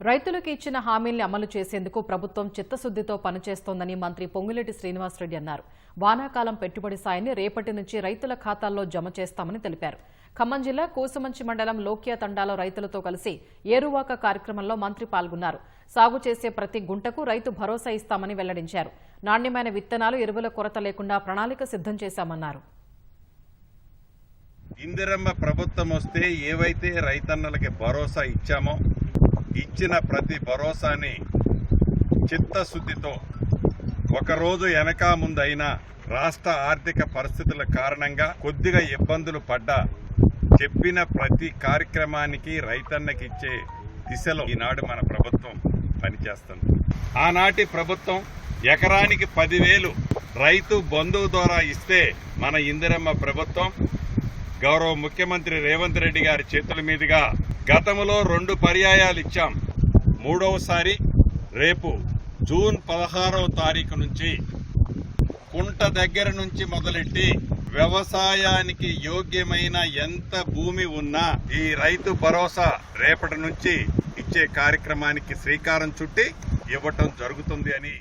రైతులకు ఇచ్చిన హామీల్ని అమలు చేసేందుకు ప్రభుత్వం చిత్తశుద్దితో పనిచేస్తోందని మంత్రి పొంగులేటి శ్రీనివాసరెడ్డి అన్నారు. వానాకాలం పెట్టుబడి సాయాన్ని రేపటి నుంచి రైతుల ఖాతాల్లో జమ చేస్తామని తెలిపారు. ఖమ్మం జిల్లా కూసమంచి మండలం లోకియా తండాలో రైతులతో కలిసి ఏరువాక కార్యక్రమంలో మంత్రి పాల్గొన్నారు. సాగు చేసే ప్రతి గుంటకు రైతు భరోసా ఇస్తామని వెల్లడించారు. నాణ్యమైన విత్తనాలు ఎరువుల కొరత లేకుండా ప్రణాళిక సిద్ధం చేశామన్నారు. ఇందిరమ్మ ప్రభుత్వం వస్తే ఏవైతే రైతన్నలకి భరోసా ఇచ్చామో ఇచ్చిన ప్రతి భరోసాని చిత్తశుద్ధితో ఒకరోజు వెనక ముందైనా రాష్ట్ర ఆర్థిక పరిస్థితుల కారణంగా కొద్దిగా ఇబ్బందులు పడ్డా చెప్పిన ప్రతి కార్యక్రమానికి రైతన్నకి ఇచ్చే దిశలో ఈనాడు మన ప్రభుత్వం పనిచేస్తుంది. ఆనాటి ప్రభుత్వం ఎకరానికి పదివేలు రైతు బంధువు ద్వారా ఇస్తే మన ఇందిరమ్మ ప్రభుత్వం గౌరవ ముఖ్యమంత్రి రేవంత్ రెడ్డి గారి చేతుల మీదుగా గతంలో రెండు పర్యాయాలు ఇచ్చాం. మూడవసారి రేపు జూన్ పదహారవ తారీఖు నుంచి కుంట దగ్గర నుంచి మొదలెట్టి వ్యవసాయానికి యోగ్యమైన ఎంత భూమి ఉన్నా ఈ రైతు భరోసా రేపటి నుంచి ఇచ్చే కార్యక్రమానికి శ్రీకారం చుట్టి ఇవ్వటం జరుగుతుంది అని